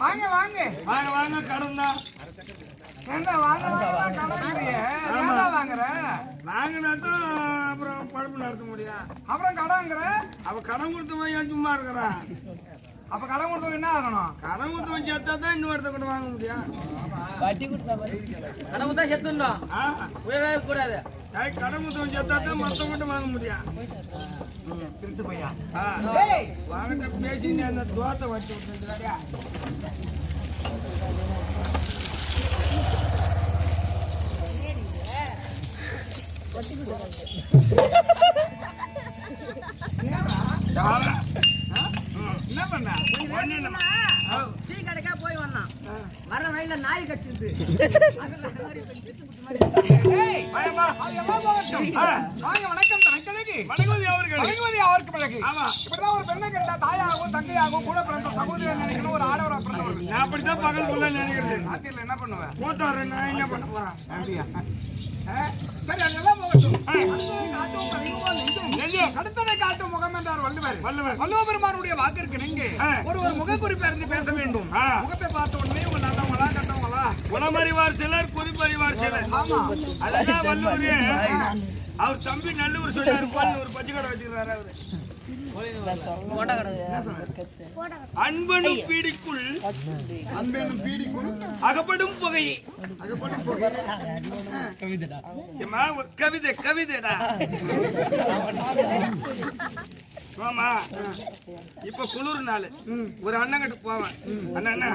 வாங்க வாங்க. வாங்க வாங்க கடன் தான் என்ன வாங்க வாங்க ஏன்டா வாங்குற? வாங்கினா தான் அப்புறம் பழப்பு நடத்த முடியும் அப்புறம் கடன்ங்கிற அவ கடன் கொடுத்தவன் ஏன் சும்மா இருக்கிறான் அப்ப கடன் கொடுத்தவங்க என்ன ஆகணும்? கடன் கொடுத்தவன் சேர்த்தா தான் இன்னொருத்த கூட வாங்க முடியும் கடவுள் தான் செத்துடணும் ஆ. உயிரவே கூடாது. ஏய், கடன் கொடுத்தவன் சேர்த்தா தான் மற்றவங்கிட்ட வாங்க முடியும். திருட்டு பையா வாங்கிட்ட பேசி அந்த தோத்தை வச்சு விட்டுருக்காரியா என்ன பண்ண? வர வழியில நாய் வணக்கம் வணங்குவது அவருக்கு பிறகு ஆமா. இப்படிதான் ஒரு பெண்ணை கேட்டா தாயாகவும் தங்கையாகவும் கூட பிறந்த சகோதரன் நினைக்கணும் ஒரு ஆடவரா பிறந்தவர்கள். நான் அப்படித்தான் பகல் ஃபுல்லா நினைக்கிறது. ராத்திரில என்ன பண்ணுவேன்? மூத்தாரு நான் என்ன பண்ண போறேன்? அப்படியா? ஆ? சரி அதெல்லாம் போகட்டும். அடுத்ததை காட்டும் முகம் என்றார் வள்ளுவர். வள்ளுவர். வள்ளுவ பெருமானுடைய வாக்கிற்கு நீங்க. ஒரு ஒரு முகக்குறிப்பு அறிந்து பேச வேண்டும். முகத்தை பார்த்த உடனே உங்க நல்லவங்களா கட்டவங்களா குணமறிவார் சிலர் குறிப்பறிவார் சிலர் ஆமா. அதுதான் வள்ளுவரே. அவர் தம்பி நல்லூர் சொன்னார் பால் ஒரு பச்சை கடை வச்சிருக்காரு அவரு. அன்பனும் பீடிக்குள் அன்பேனும் பீடிக்குள் அகப்படும் புகையை அகப்பட்டு போக. ஏம்மா, ஒரு கவிதை கவிதைடா. ஆமா இப்ப குளிர் நாள். ஒரு அண்ணங்கிட்ட போவேன். அண்ணா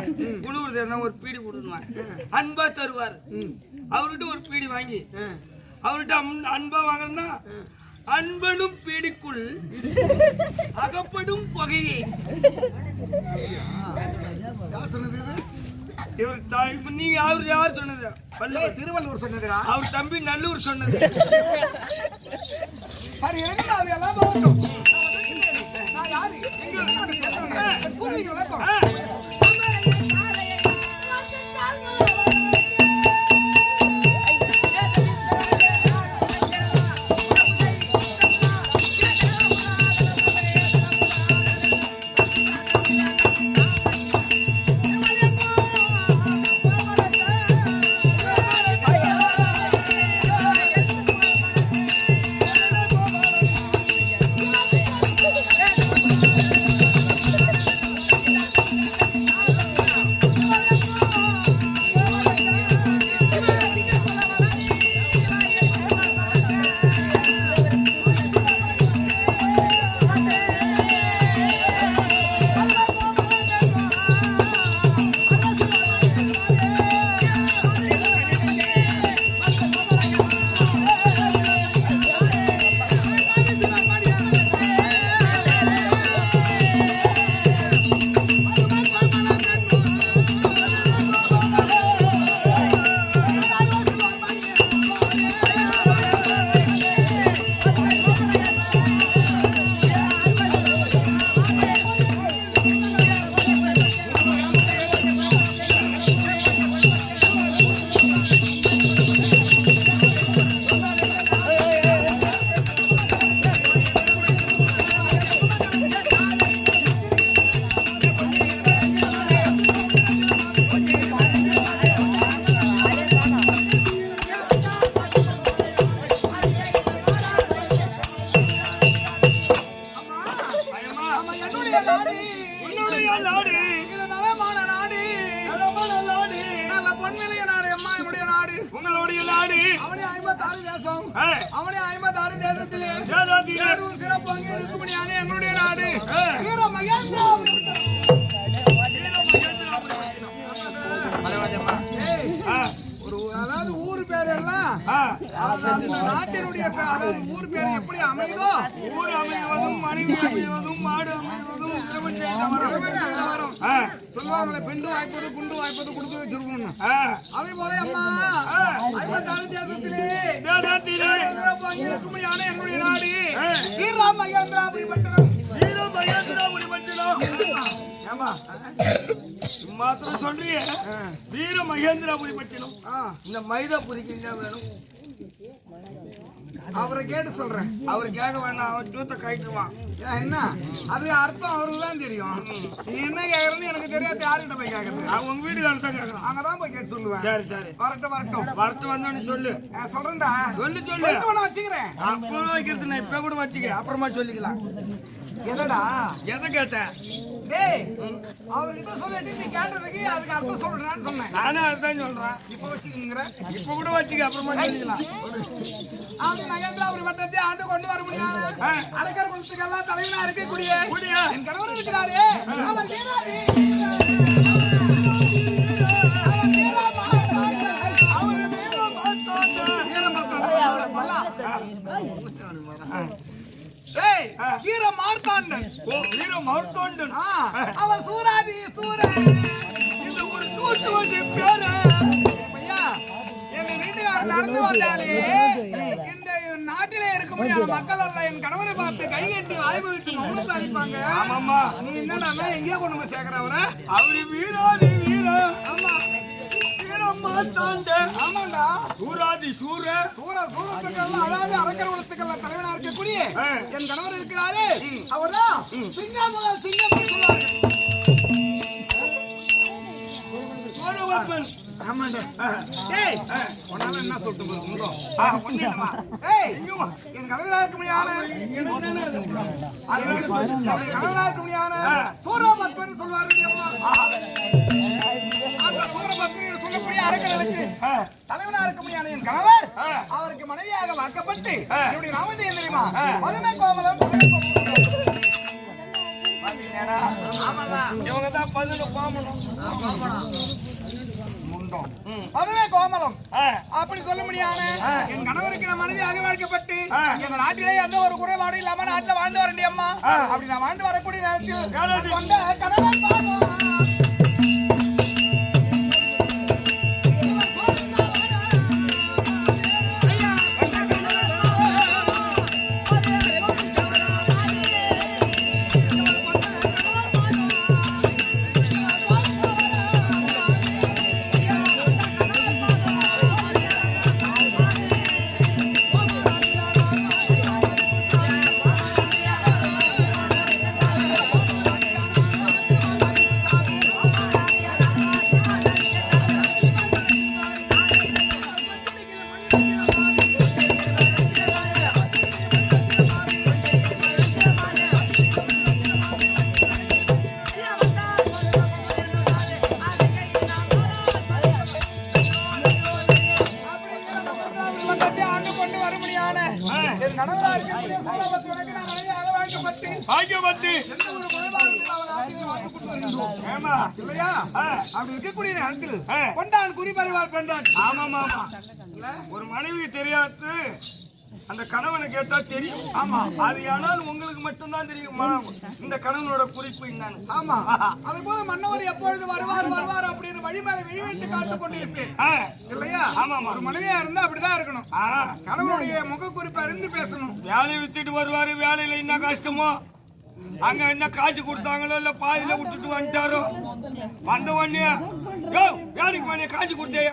குளிர் என்ன ஒரு பீடி கொடுக்குவான் அன்பா தருவார். அவர்கிட்ட ஒரு பீடி வாங்கி. அவர்கிட்ட அன்பா வாங்கணும்னா அன்பனும் பீடிக்குள் அகப்படும் புகையை? இவர் நீங்க அவர் யார் சொன்னது? வள்ளுவர். திருவள்ளுவர் சொன்னதுடா. அவர் தம்பி நல்லூர் சொன்னது. சரி எல்லாம் 来，哎。அவனே ஐம்பத்தாறு தேசம். அவனே ஐம்பத்தாறு தேசத்திலே. இருக்கும்படியான எங்களுடைய நாடு. வீர மகேந்திரா ஏய், ஆ, ஒரு அதாவது ஊர் பேர் எல்லாம் நாட்டினுடைய அதாவது ஊர் பேர் எப்படி அமையுதோ? ஊர் அமைவதும் மனைவி அமைவதும் மாடு அமைவதும். சொல்லுவாங்களே பெண்டு வாய்ப்பது குண்டு வாய்ப்பது கொடுத்து வச்சிருக்கணும். அதே போல அம்மா. ஐம்பத்தாறு தேசத்திலே இருக்கும்படியான எங்களுடைய நாடு. வீர மகேந்திராபுரி பட்டணம் வீர மகேந்திராபுரி பட்டினம். ஏம்மா, மாத்திரம் வீர இந்த மைதாபுரிக்கு என்ன வேணும்? அவரை கேட்டு சொல்றேன். அவர் கேட்க வேணாம் அவன் கைட்டுவான் ஏன் என்ன? அது அர்த்தம் அவருக்கு தான் தெரியும். நீ என்ன கேக்குறன்னு எனக்கு தெரியாது யார்கிட்ட போய் கேக்குறது? நான் உங்க வீட்டுக்காரர் தான் கேட்கறான் அங்கதான் போய் கேட்டு சொல்லுவேன். சரி சரி. வரட்டும் வரட்டும். வரட்டு வந்தோன்னு சொல்லு. சொல்றேன்டா. சொல்லு சொல்லு. வச்சுக்கிறேன். அப்புறம் வைக்கிறது நான் இப்ப கூட வச்சுக்க அப்புறமா சொல்லிக்கலாம். எதடா எதை கேட்டேன்? டேய் அவர்கிட்ட சொல்லிட்டு நீ கேட்டதுக்கு அதுக்கு அர்த்தம் சொல்றேன்னு சொன்னேன். நானும் அதுதான் சொல்றேன். இப்போ வச்சுக்கிங்கிற. இப்ப கூட வச்சுக்க அப்புறமா சொல்லிக்கலாம் அப்படி மகேந்திராபுரி வட்டத்தை ஆண்டு கொண்டு வர முடியாது. ஆ. அரக்கர் குலத்துக்கெல்லாம் தலைவனா இருக்கக்கூடிய கூடிய? என் கணவர் இருக்கிறாரு. அவர். அவரு வீர மார்த்தாண்டன். வீர மார்த்தாண்டன். ஆ, அவர் சூராதி சூரன் இந்த ஒரு சூட்டு வந்து பேரு. ஐயா, எங்க வீட்டுக்காரர் நடந்து வந்தாலே இந்த நாட்டிலே இருக்க முடியாத மக்கள் எல்லாம் என் கணவரை பார்த்து கை கட்டி ஆய்வகுத்து மௌனத்தை அளிப்பாங்க ஆமாம்மா. நீ என்னடா எங்கேயோ கொண்டு போய் சேர்க்கிற அவரை? அவரு வீராதி வீர. மார்த்தாண்டன் ஆமாண்டா. சூராதி சூர சூர சூரத்துக்கெல்லாம் அதாவது அரக்கர் குலத்துக்கெல்லாம் தலைவனா இருக்கக்கூடிய. என் கணவர் இருக்கிறாரு. அவர்தான் சிங்கம் முதல் சிங்கம் என்ன சொல்லிட்டு என். என் சூரபத்மன் சொல்லக்கூடிய அரக்கர்களுக்கு ஆ, தலைவனா இருக்க முடியாத என் கணவர். அவருக்கு மனைவியாக வாக்கப்பட்டு. என்னுடைய என்ன தெரியுமா. பதுமை கோமலம்? இவங்க தான் பதினு கோமலம் அப்படி சொல்ல முடியாத என் கணவருக்கு நான் மனைவியாக வாழ்க்கப்பட்டு. எங்க நாட்டிலே எந்த ஒரு குறைபாடு இல்லாம நாட்டுல வாழ்ந்து ஆ. அப்படி நான் வாழ்ந்து வரக்கூடிய நேரத்தில்? கொண்ட கணவன் கொண்டான் குறிப்பறிவாள் பெண்டான் ஆமாம், ஆமா. ஒரு மனைவி தெரியாது அந்த கணவனை கேட்டா தெரியும். ஆமா. அது ஆனால் உங்களுக்கு மட்டும்தான் தெரியும். இந்த கணவனோட குறிப்பு என்னன்னு. ஆமா. அதே போல மன்னவர் எப்பொழுது வருவார் வருவார் அப்படின்னு வழி மேல விழி வைத்து காத்துக் கொண்டிருப்பேன். இல்லையா? ஆமாமா. ஒரு மனைவியா இருந்தா அப்படிதான் இருக்கணும். கணவனுடைய முக குறிப்பு அறிந்து பேசணும். வேலையை வித்துட்டு வருவாரு. வேலையில என்ன கஷ்டமோ? அங்க என்ன காசு கொடுத்தாங்களோ இல்ல பாதியில விட்டுட்டு வந்துட்டாரோ? வந்த உடனே வேலைக்கு போனே காசு கொடுத்தே.